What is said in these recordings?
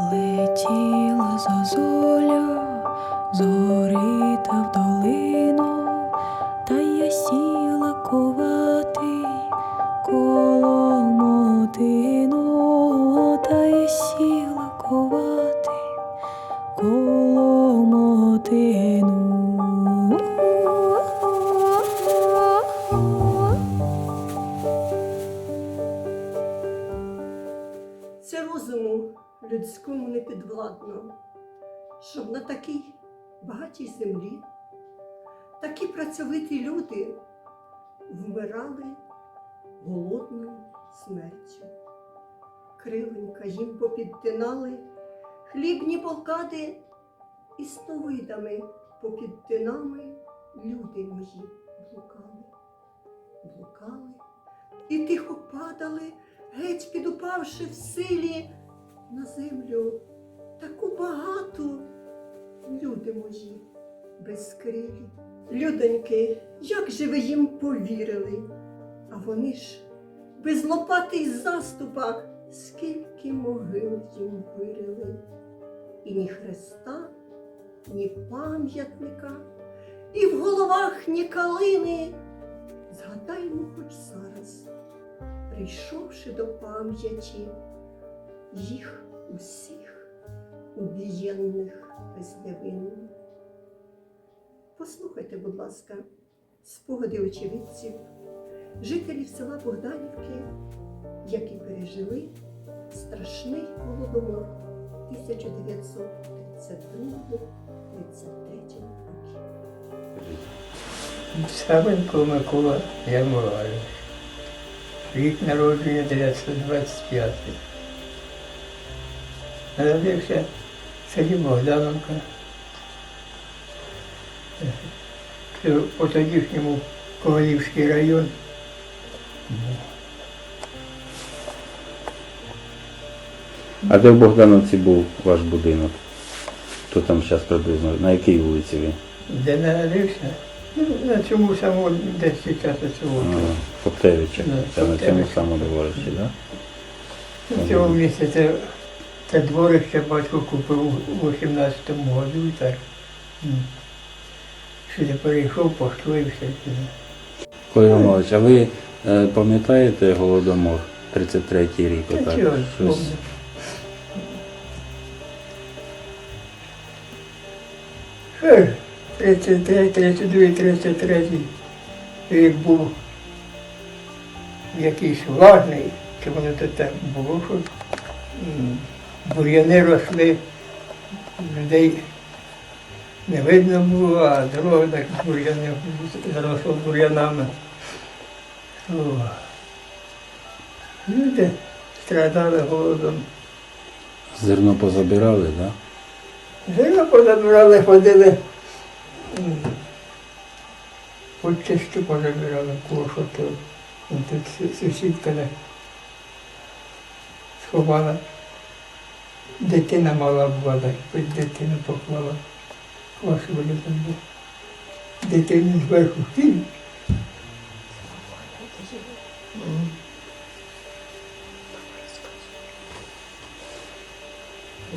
Летіла зозоля, зори та в долину, та я сіла ковати такій багатій землі такі працьовиті люди вмирали голодною смертю. Кривенька їм попідтинали хлібні полкади і сновидами попід тинами люди мої блукали, блукали і тихо падали, геть підупавши в силі на землю таку багату, люди мої безкрилі. Людоньки, як же ви їм повірили? А вони ж без лопати й заступа, скільки могил їм вирили. І ні хреста, ні пам'ятника, і в головах ні калини. Згадаймо хоч зараз, прийшовши до пам'яті їх усіх убієнних безневинно. Послухайте, будь ласка, спогади очевидців, жителів села Богданівки, які пережили страшний голодомор 1932-33 років. Савенко Микола Ярмолаєвич. Рік народження 925. Народився в селі Це по тодішньому Ковалівський район. А де в Богдановці був ваш будинок? Хто там зараз приблизно? На якій вулиці ви? Де народився? Ну, на цьому самому, де зараз цього. Коптевича. Да, Це на цьому самому дворищі, так? В цьому місці це, дворище батько купив у 18-му году так. Сюди перейшов, построївся Романович, а ви е, пам'ятаєте голодомор 33-й рік? Та Отак? чого ж, Щось? помню. Що ж, 33, 32, 33 рік був якийсь важний, чи воно то так було, що м, бур'яни росли, людей не видно було, а дорога так бур'яни заросла бур'янами. Люди страдали голодом. Зерно позабирали, так? Да? Зерно позабирали, ходили. м, позабирали, кошу то. Ну, Тут су- сусідка не сховала. Дитина мала була, хоч дитину поклала. Там були. Дитину зверху кинь.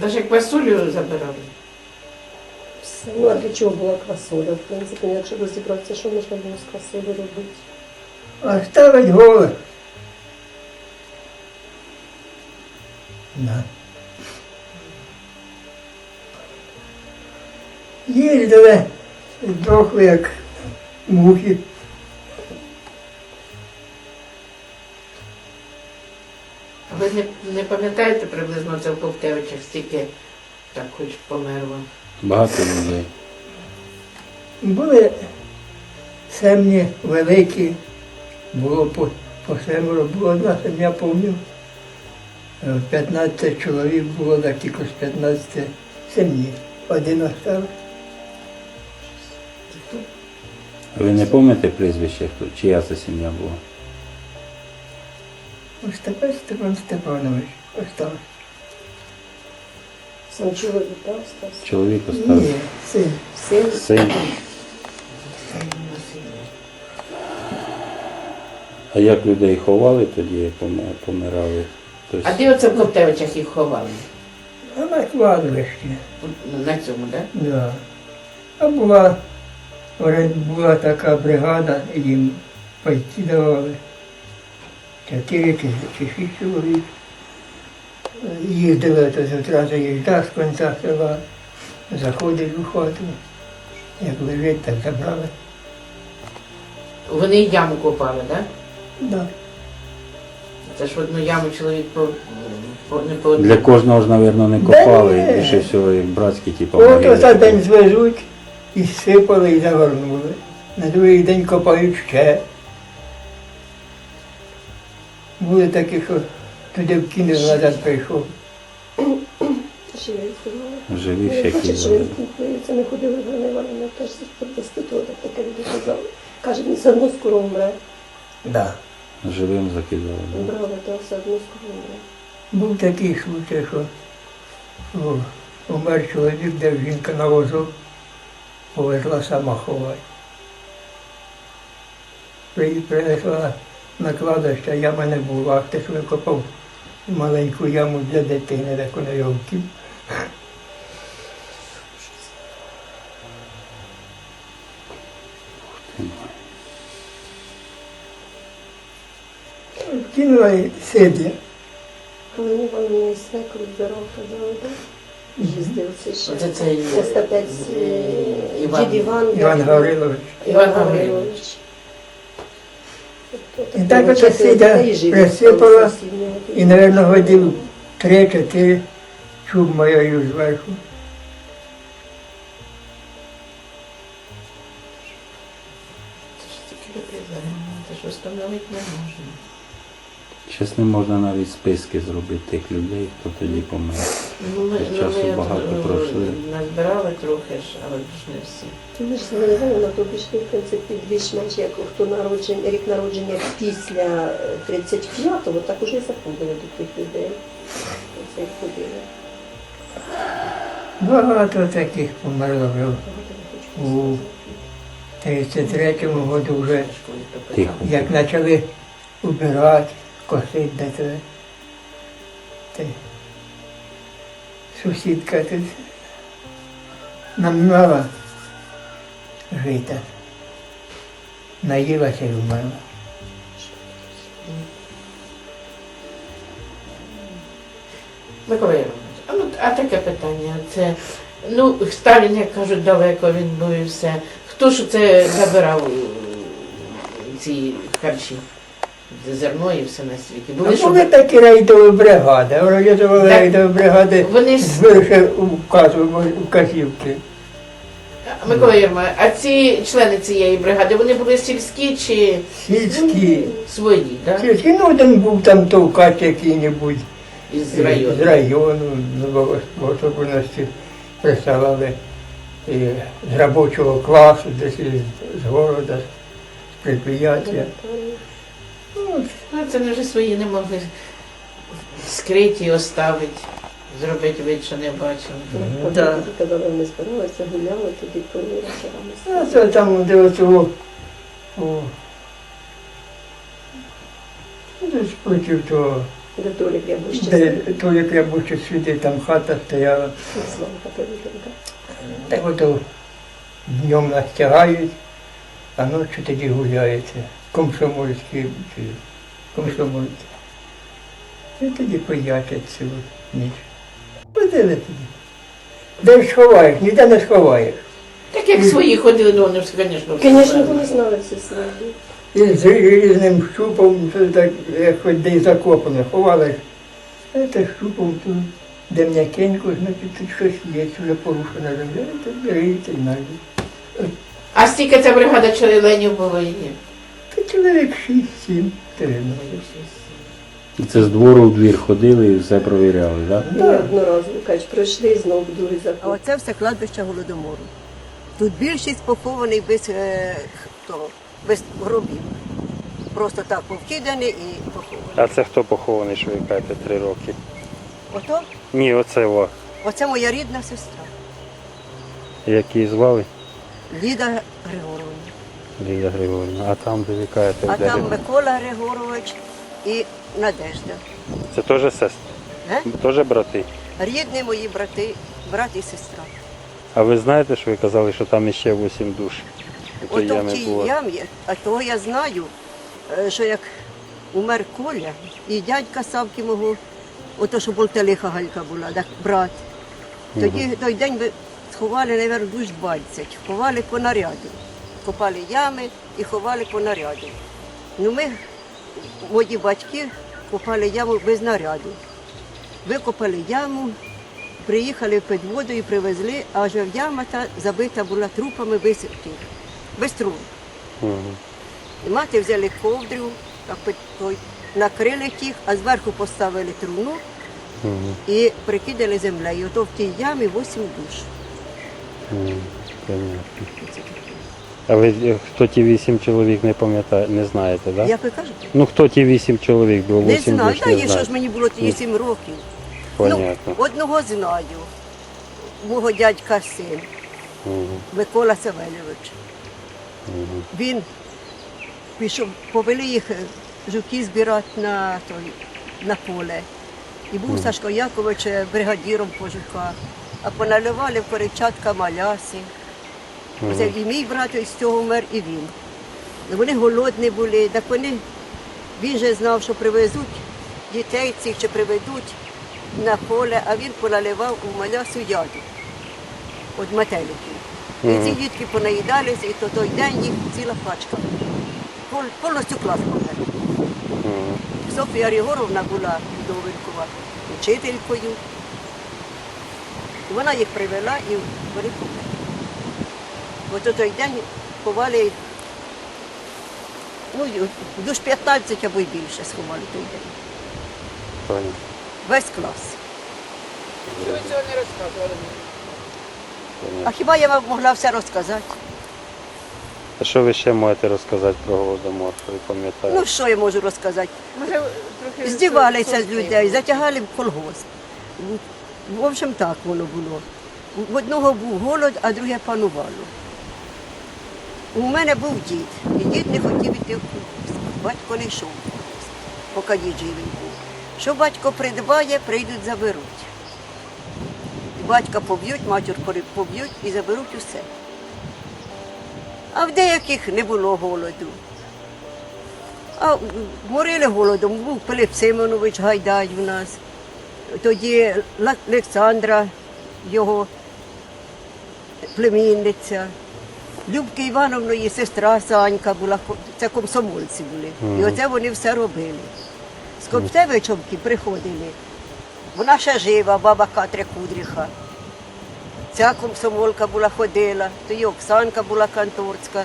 Даже квасолю забирали. Ну, а для чого була квасоля? В принципі, якщо розібратися, що можна було з квасолі робити? А ставить голос. На. Їздили, здохли як мухи. А ви не, не пам'ятаєте приблизно це в Ковтевичах, стільки так хоч померло? Багато людей. Були сем'ї великі, було по, по семеро, було одна сім'я. Е, 15 чоловік було, так тільки з 15 сім'ї. Один остався. Ви не пам'ятаєте прізвище, хто, чия це сім'я була? Остапець Степан Степанович остався. Сам чоловік, так, Стас? Чоловік остався. Ні, син. Син? Син. А як людей ховали тоді, як помирали? Тобто, А де оце в Ковтевичах їх ховали? А на кладовищі. На цьому, так? Да. А була, була така бригада, їм пайці давали. Чотири чи, шість чоловік. Їздили то з утра заїжджав з кінця села, заходить у хату. Як лежить, так забрали. Вони яму копали, так? Да. Це ж одну яму чоловік по, по не по Для кожного ж, мабуть, не Да копали, ні. більше всього як братські, типу, От могили. за день звезуть і сипали, і загорнули. На другий день копають ще. Були такі, що туди в вкинули, назад прийшов. Живі були. він це не ходили в Ганна Івановна, теж проститутка, так таке люди казали. Каже, він все одно скоро умре. Да. Живим закидали. да. Брали, то все одно скоро умре. Був такий случай, що о, умер чоловік, де жінка на возу повезла сама. При- Принесла на кладовище, яма не була, хтось викопав маленьку яму для дитини, так вона його вків. Вкинула і сидя. Коли Івановна і свекру збирав, казали, так? Їздив це ще. Оце цей, е, е, Іван. дід Іван. Іван Гаврилович. Іван Гаврилович. І так оце сидя, присипала, І, мабуть, годів три-чотири чуб моєю зверху. Встановити не можна. Щас не можна навіть списки зробити тих людей, хто тоді помер. Ну, ми, ну, часу ми багато е, пройшли. назбирали трохи ж, але ж не всі. Ми ж не на то пішли, в принципі, більш-менш, як хто народження, рік народження після е, 35-го, так уже і заходили до тих людей. Оце як ходили. Багато таких померло У 33-му году вже, Тихо. як почали убирати, косити де то. Сусідка тут намнала жита. Наїлася і вмерла. Микола Іванович, ну, а таке питання. Це, ну, Сталін, як кажуть, далеко він був все. Хто ж це забирав е, ці харчі? Зерно і все на світі. Були, А що були такі рейдові бригади, організували Так. рейдові бригади вони ж Збивши указу, указівки. Микола Єрма, а ці члени цієї бригади, вони були сільські чи Сільські. свої, так? Сільські, ну один був там товкач який-небудь Із району. з району, ну, в в особливості присилали і з робочого класу, десь із з города, з підприємства. Ну, Ну, це не вже свої не могли скриті оставити, зробити вид, що не бачили. Ну, да. Казали, вони збиралися, гуляли, тоді а це там, де оцього, десь проти того, Де Толік Рябущий де сидів. той Рябучий сюди, там хата стояла. Славка. Так ото днем нас тягають, а ночі тоді гуляється. Комсомольські чи комсомольці. І тоді поячать цілу ніч. Ходили тоді. Де ж сховаєш, ніде не сховаєш. Так як свої ходили, ну вони звісно, Звісно, вони знали ці слова. І з різним щупом, так, як хоч де й закопане, ховали. Це щупом тут, де м'якенько, значить тут щось є, вже порушена земля, то беріть і знайдуть. А стільки ця бригада членів було і ні. Чоловік шість-сім, ти Це з двору в двір ходили і все провіряли, так? Не одноразово, кажуть, пройшли і знову другий А оце все кладбище голодомору. Тут більшість похований без, е, того, без гробів. Просто так повкидані і поховані. А це хто похований, що ви кажете, три роки? Ото, Ні, оце во. оце моя рідна сестра, Як її звали? Ліда Григоровна. Лілія Григорівна. А там, де ви кажете, А там Микола Григорович і Надежда. Це теж сестри? Е? Теж брати? рідні мої брати, брат і сестра. А ви знаєте, що ви казали, що там іще 8 душ? Ото в тій ямі, а того я знаю, е, що як умер Коля і дядька Савки мого, ото що Болтелиха Галька була, так, брат. Тоді той день ви сховали, мабуть, душ 20, ховали по наряду. Копали ями і ховали по наряду. Ну ми, мої батьки, копали яму без наряду. Викопали яму, приїхали під воду і привезли, а вже яма та забита була трупами без тих, без трун. Мгм. І мати взяли так той, накрили тих, а зверху поставили труну Мгм. і прикидали землею. То в тій ямі 8 душ. Мгм. Понятно. А ви е, хто ті 8 чоловік не пам'ятає, не знаєте, так? Да? Як ви кажете? Ну хто ті 8 чоловік було? Не 8 знаю, душ, та не є, що ж мені було тоді 7 років. Понятно. Ну, одного знаю, мого дядька син, Мгм. Микола Савельович. Мгм. Він пішов, повели їх е, жуки збирати на, той, на поле. І був Сашко Якович е, бригадіром по жуках, а поналивали в коричатка маляси. Це і мій брат із цього вмер, і він. Ну, Вони голодні були, так вони, він же знав, що привезуть дітей цих чи приведуть на поле, а він поналивав у малясу яду від метеликів. І ці дітки понаїдалися, і то той день їх ціла пачка. Пол- Повністю клас помер. Софія Рігоровна була Довинкова учителькою. І Вона їх привела і вони померли. От у той день ховали ну, душ 15 або й більше сховали той день. Понятно. Весь клас. Чого ви цього не розказували? А хіба я вам могла все розказати? А що ви ще можете розказати про голодомор, що ви пам'ятаєте? Ну що я можу розказати? Може, трохи Здівалися з людей, затягали в колгосп. В общем, так воно було. В одного був голод, а друге панувало. У мене був дід, і дід не хотів йти в колгосп. Батько не йшов в колгосп, поки дід живий був. Що батько придбає, прийдуть, заберуть. Батька поб'ють, матір поб'ють і заберуть усе. А в деяких не було голоду. А морили голодом, був Пилип Симонович Гайдай у нас. Тоді Олександра, його племінниця. Любки Івановної сестра Санька була, це комсомольці були. І оце вони все робили. З Коптевичовки приходили. Вона ще жива, баба Катря Кудріха. Ця комсомолка була ходила, тоді Оксанка була канторська.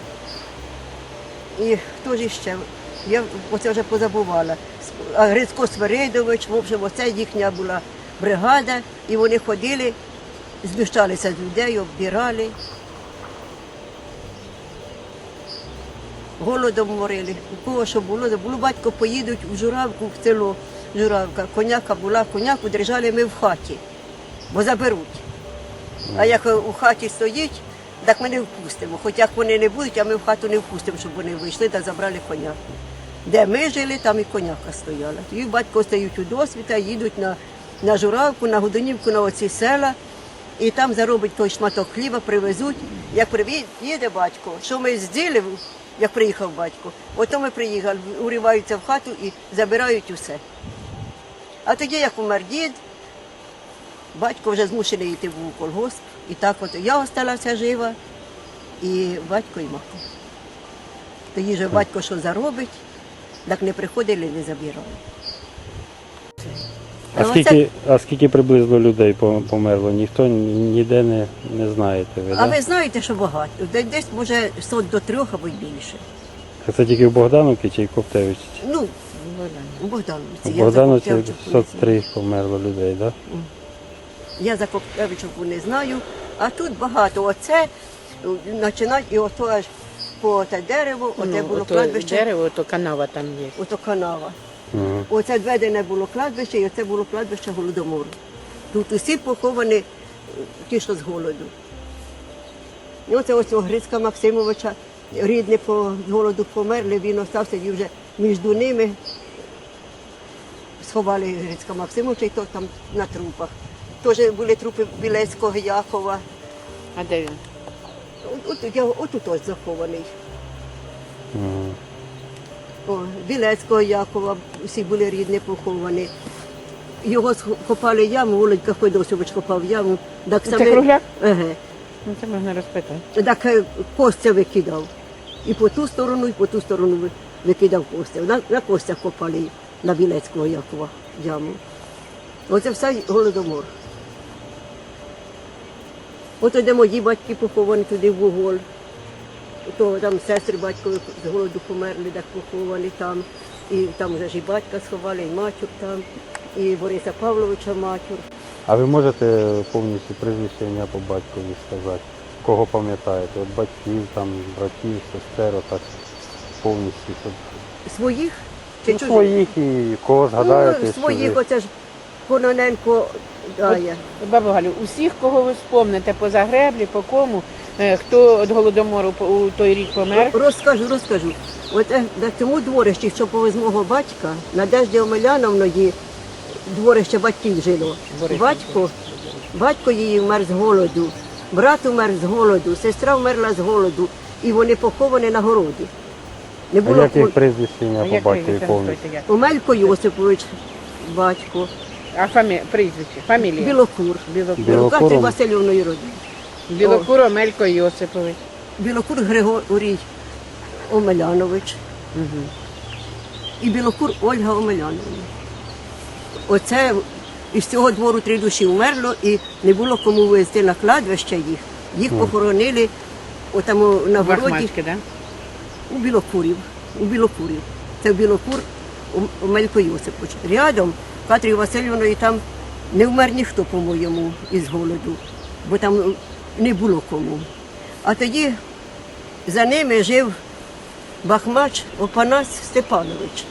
І хто ж іще? Я оце вже позабувала. А Грицько Свиридович, в общем, оце їхня була бригада, і вони ходили, знущалися з людей, оббирали. Голодом морили. У кого що було, було батько поїдуть в Журавку, в село Журавка. Коняка була, коняку держали ми в хаті, бо заберуть. А як у хаті стоїть, так ми не впустимо. Хоч як вони не будуть, а ми в хату не впустимо, щоб вони вийшли та забрали коня. Де ми жили, там і коняка стояла. Тоді батько стоїть у досвіта, їдуть на, на Журавку, на Годунівку, на оці села, і там заробить той шматок хліба, привезуть. Як приві- їде батько, що ми зділи, як приїхав батько, ото ми приїхали, уриваються в хату і забирають усе. А тоді, як умер дід, Батько вже змушений йти в колгосп. І так от я осталася жива, і батько і мати. Тоді вже батько що заробить, так не приходили, не забирали. А скільки, а скільки приблизно людей померло? Ніхто ніде не, не знаєте. Ви, А да? ви знаєте, що багато. Десь може сот до трьох або й більше. А Це тільки в Богдановці чи в Коптевичі? Ну, у Богдановці. У Богдановці Коптевичівку не 103 померло людей, так? Да? Я за Коптевичівку не знаю, а тут багато. Оце починають і ото аж по те дерево, оте було Ну, ото кладбище, дерево, то канава там є. ото канава. Угу. Оце зведене було кладбище, і оце було кладбище голодомору. Тут усі поховані ті, що з голоду. І оце ось у Грицька Максимовича, рідні по голоду померли, він остався і вже між ними сховали Грицька Максимовича, і то там на трупах. теж були трупи Білецького Якова. А де він? От, от, я, отут ось захований. Мгм. О, Білецького Якова, всі були рідні поховані. Його копали яму, Володька Федосович копав яму. Так Це кругляк? Еге. Ну це можна розпитати. Так е, Костя викидав. І по ту сторону, і по ту сторону ви- викидав Костя. На, на Костя копали на Білецького Якова яму. Оце все голодомор. От де мої батьки поховані туди в Вуголь. То там сестри батькові з голоду померли, так поховані там. І там вже ж і батька сховали, і матір там, і Бориса Павловича матір. А ви можете повністю прізвище ім'я по батькові сказати? Кого пам'ятаєте? От батьків, там, братів, сестер, отак повністю. Щоб... Своїх чи Ну, чужих? своїх і кого згадаєте? Ну, своїх, оце ж Кононенко дає. Бабу Галю, усіх, кого ви вспомните по Загреблі, по кому, хто від голодомору у той рік помер, Розкажу, розкажу. От е, на цьому дворищі, що повез мого батька, Надежді Омеляновної дворище батьків жило. Батько, батько її вмер з голоду, брат умер з голоду, сестра вмерла з голоду, і вони поховані на городі. Не А було як їх прізвище ім'я по батькові повністю? Омелько Йосипович, батько, А фамі... прізвище, фамілія? Білокур, Білокур. Білокуром? Катрі Васильівної родини. Білокур Омелько Йосипович. Білокур Григорій Омелянович Угу. і Білокур Ольга Омеляновна. Оце із цього двору три душі вмерло і не було кому вивезти на кладбище їх. Їх похоронили отам на городі да? у Білокурів. У Білокурів. Це Білокур Омелько Йосипович. Рядом Катрі Васильівної там не вмер ніхто, по-моєму, із голоду, бо там не було кому. А тоді за ними жив Бахмач Опанас Степанович.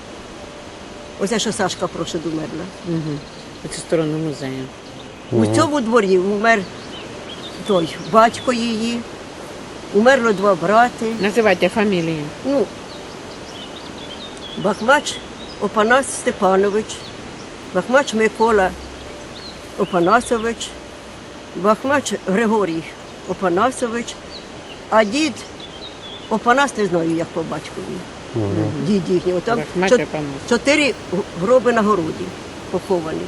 Оце що Сашка прошлий умерла. Угу. Цю сторону музею. У цьому дворі умер той батько її, умерло два брати. Називайте фамілії. Ну, Бахмач Опанас Степанович, Бахмач Микола Опанасович, Бахмач Григорій Опанасович, а дід Опанас не знаю, як по батькові. Дід їхній. Отам Бахмач Опанас. чотири гроби на городі поховані.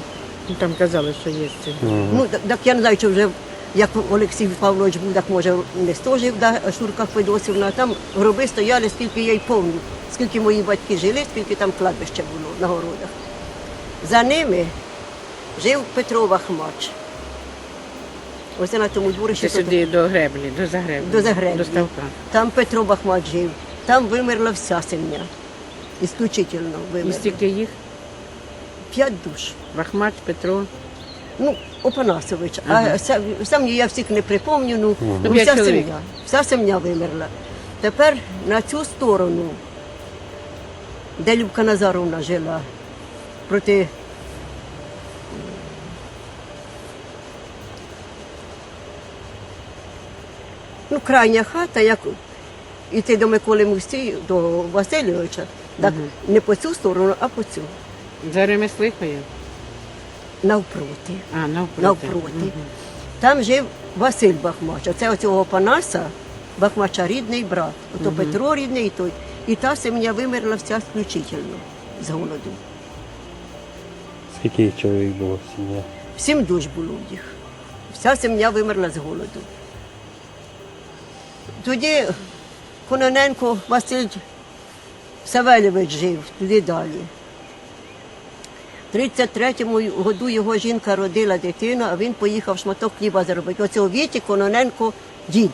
Ну, Там казали, що є ці. Ну, так, так я не знаю, чи вже як Олексій Павлович був, так може не стожив, да, Шурка Федосівна. а Там гроби стояли, скільки я й пам'ятаю, скільки мої батьки жили, скільки там кладбище було на городах. За ними жив Петро Вахмач. Ось на тому дворі Це сюди до греблі, до Загреблі. До Загреблі. До ставка. Там Петро Бахмач жив, там вимерла вся сім'я. Ісключительно І вимерла. стільки їх? П'ять душ. Бахмач, Петро. Ну, Опанасович. А сам, сам я всіх не припомню, ну, Ну, ну вся чоловік. сім'я. Вся сім'я вимерла. Тепер на цю сторону, де Любка Назаровна жила, проти. Ну, крайня хата, як іти до Миколи Мусі, до Васильовича, так не по цю сторону, а по цю. За ремеслихою? Навпроти. А, навпроти. навпроти. Мгм. Там жив Василь Бахмач. Оце оцього Панаса, Бахмача рідний брат. Ото Петро рідний і той. І та сім'я вимерла вся включительно з голоду. Скільки їх чоловік було в сім'ї? Сім душ було в їх. Вся сім'я вимерла з голоду. Тоді Кононенко Василь Савельович жив туди далі. В 33-му году його жінка родила дитину, а він поїхав шматок хліба заробити. Оцього Віті Кононенко дід.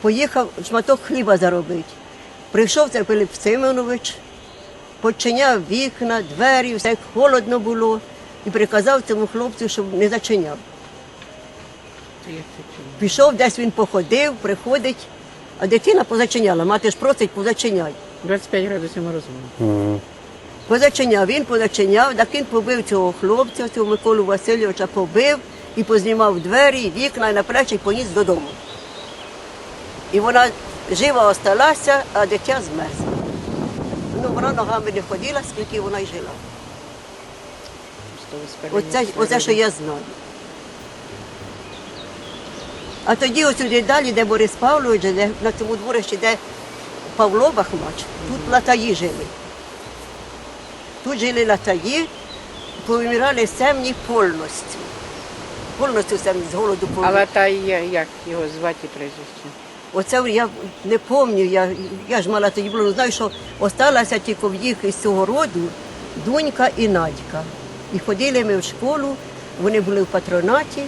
Поїхав шматок хліба заробити. Прийшов цей Пилип Симонович, починяв вікна, двері, все як холодно було, і приказав цьому хлопцю, щоб не зачиняв. Пішов, десь він походив, приходить, а дитина позачиняла. Мати ж просить, позачиняй. 25 градусів морозу. Мгм. Позачиняв, він позачиняв, так він побив цього хлопця, цього Миколу Васильовича побив і познімав двері, вікна і на плечі поніс додому. І вона жива осталася, а дитя змерзла. Ну, вона ногами не ходила, скільки вона й жила. Оце, оце, що я знаю. А тоді ось сюди далі, де Борис Павлович, де на цьому дворищі, де Павло Бахмач, тут латаї жили. Тут жили латаї, повимирали семні повністю. Повністю семні з голоду А повимирали. Латай, як його звати і прізвище? Оце я не пам'ятаю, я, я ж мала тоді було, знаю, що осталася тільки в їх із цього роду донька і Надька. І ходили ми в школу, вони були в патронаті.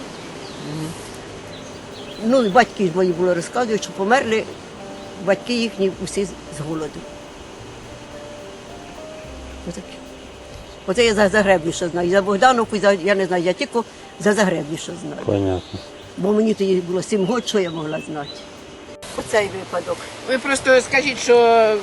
Ну, батьки мої були розказують, що померли батьки їхні усі з голоду. Оце я за Загребніше знаю. За Богдановку, за, я не знаю, я тільки за Загребніше знаю. Понятно. Бо мені тоді було сім років, що я могла знати. Оцей випадок. Ви просто скажіть, що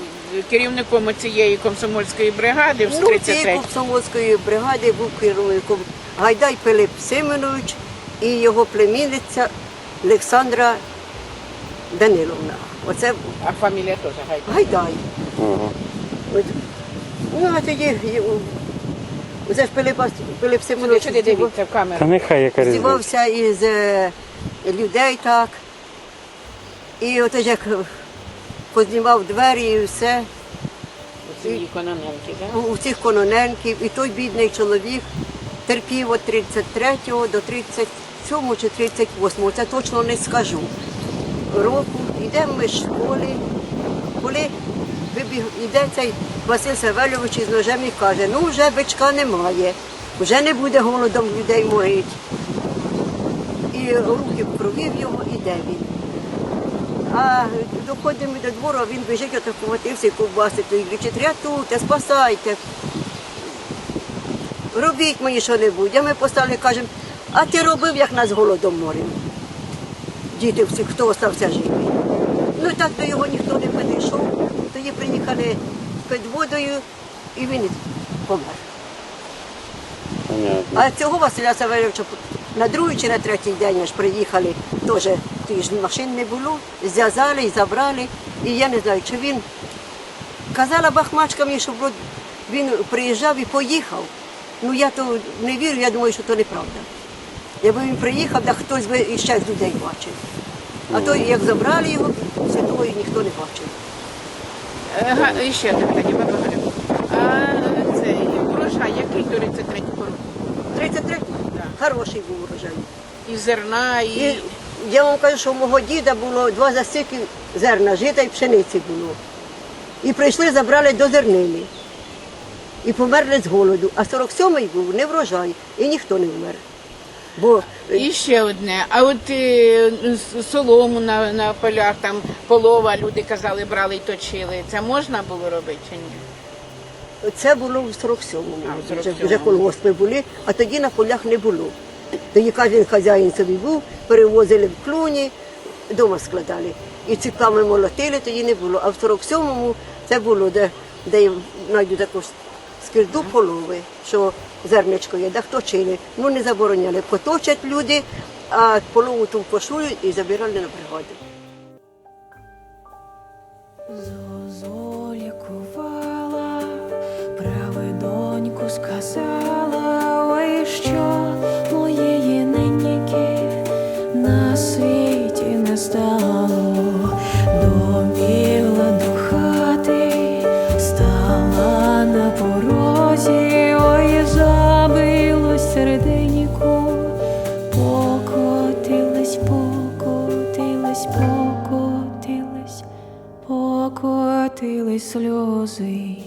керівником цієї комсомольської бригади в Ну, цієї 33 комсомольської бригади був керівником Гайдай Пилип Семенович і його племінниця Олександра Даниловна. Оце а фамілія теж гайда. Гайдай. Ага. От. Ну, а тоді це ж Пилип Сюди, Семенович сюди здівав- дивіться в Та камеру. нехай яка різниця. здівався із е, людей так. І от як познімав двері і все. Ці Кононенки, так? у у цих кононенків, і той бідний чоловік терпів від 33 до 37 чи 38, це точно не скажу. Року йдемо ми з школи, коли вибіг, йде цей Василь Савельович із ножем і каже, ну вже бичка немає, вже не буде голодом людей морить. І руки в крові в його, іде він. А доходимо до двору, а він біжить, отак хватився і ковбасить, і кричить, рятуйте, спасайте. Робіть мені що-небудь. А ми постали кажемо, а ти робив, як нас голодом морив. Діти всі, хто остався живий. Ну так до його ніхто не підійшов. Тоді приїхали під водою і він помер. Понятно. А цього Василя Савельовича на другий чи на третій день аж приїхали, теж тиждень машин не було, зв'язали і забрали. І я не знаю, чи він казала бахмачка мені, що він приїжджав і поїхав. Ну я то не вірю, я думаю, що то неправда. Якби він приїхав, так хтось би іще з людей бачив. А то як забрали його, все того і ніхто не бачив. Е, ще одне питання, баба Галя. А цей урожай, який до 33 року? 33 Так. хороший був урожай. І зерна, і, І я вам кажу, що у мого діда було два засіки зерна, жита і пшениці було. І прийшли, забрали до зернини. І померли з голоду. А 47-й був не врожай, і ніхто не вмер. Бо і ще одне. А от е, с- солому на, на полях, там полова, люди казали, брали і точили. Це можна було робити чи ні? це було в 47-му. В Вже, 47-му. вже колгоспи були, а тоді на полях не було. Тоді кожен хазяїн собі був, перевозили в клуні, вдома складали. І ціпками молотили, тоді не було. А в 47-му це було, де, де я знайду таку скирду полови, що зерничко є, де хто чили. Ну не забороняли. Поточать люди, а полову ту пошують і забирали на бригаду. Зозу лікувала, праведоньку сказала, ой, що моєї неньки на світі не стало, сльози.